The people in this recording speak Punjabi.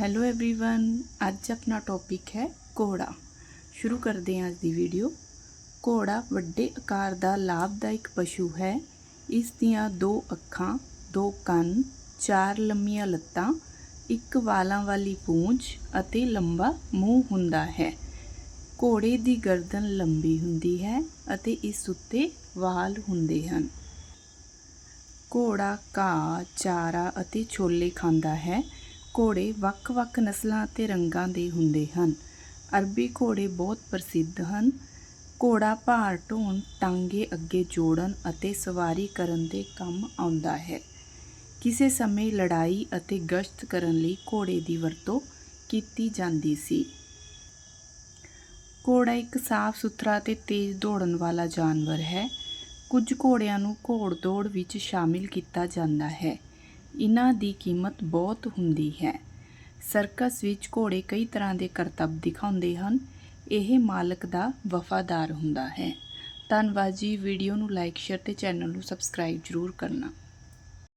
ਹੈਲੋ एवरीवन ਅੱਜ ਆਪਣਾ ਟੌਪਿਕ ਹੈ ਘੋੜਾ ਸ਼ੁਰੂ ਕਰਦੇ ਹਾਂ ਅੱਜ ਦੀ ਵੀਡੀਓ ਘੋੜਾ ਵੱਡੇ ਆਕਾਰ ਦਾ ਲਾਭਦਾਇਕ ਪਸ਼ੂ ਹੈ ਇਸ ਦੀਆਂ ਦੋ ਅੱਖਾਂ ਦੋ ਕੰਨ ਚਾਰ ਲੰਮੀਆਂ ਲੱਤਾਂ ਇੱਕ ਵਾਲਾਂ ਵਾਲੀ ਪੂੰਛ ਅਤੇ ਲੰਬਾ ਮੂੰਹ ਹੁੰਦਾ ਹੈ ਘੋੜੇ ਦੀ ਗਰਦਨ ਲੰਬੀ ਹੁੰਦੀ ਹੈ ਅਤੇ ਇਸ ਉੱਤੇ ਵਾਲ ਹੁੰਦੇ ਹਨ ਘੋੜਾ ਘਾਹ ਚਾਰਾ ਅਤੇ ਛੋਲੇ ਖਾਂਦਾ ਹੈ ਘੋੜੇ ਵੱਖ-ਵੱਖ ਨਸਲਾਂ ਅਤੇ ਰੰਗਾਂ ਦੇ ਹੁੰਦੇ ਹਨ। ਅਰਬੀ ਘੋੜੇ ਬਹੁਤ ਪ੍ਰਸਿੱਧ ਹਨ। ਘੋੜਾ ਭਾਰ ਢੋਣ, ਟਾਂਗੇ ਅੱਗੇ ਜੋੜਨ ਅਤੇ ਸਵਾਰੀ ਕਰਨ ਦੇ ਕੰਮ ਆਉਂਦਾ ਹੈ। ਕਿਸੇ ਸਮੇਂ ਲੜਾਈ ਅਤੇ ਗਸ਼ਤ ਕਰਨ ਲਈ ਘੋੜੇ ਦੀ ਵਰਤੋਂ ਕੀਤੀ ਜਾਂਦੀ ਸੀ। ਘੋੜਾ ਇੱਕ ਸਾਫ਼ ਸੁਥਰਾ ਅਤੇ ਤੇਜ਼ ਦੌੜਨ ਵਾਲਾ ਜਾਨਵਰ ਹੈ। ਕੁਝ ਘੋੜਿਆਂ ਨੂੰ ਘੋੜ-ਦੌੜ ਵਿੱਚ ਸ਼ਾਮਿਲ ਕੀਤਾ ਜਾਂਦਾ ਹੈ। ਇਹਨਾਂ ਦੀ ਕੀਮਤ ਬਹੁਤ ਹੁੰਦੀ ਹੈ। ਸਰਕਸ ਵਿੱਚ ਘੋੜੇ ਕਈ ਤਰ੍ਹਾਂ ਦੇ ਕਰਤੱਵ ਦਿਖਾਉਂਦੇ ਹਨ। ਇਹ ਮਾਲਕ ਦਾ ਵਫਾਦਾਰ ਹੁੰਦਾ ਹੈ। ਧੰਨਵਾਦ ਜੀ। ਵੀਡੀਓ ਨੂੰ ਲਾਈਕ, ਸ਼ੇਅਰ ਤੇ ਚੈਨਲ ਨੂੰ ਸਬਸਕ੍ਰਾਈਬ ਜ਼ਰੂਰ ਕਰਨਾ।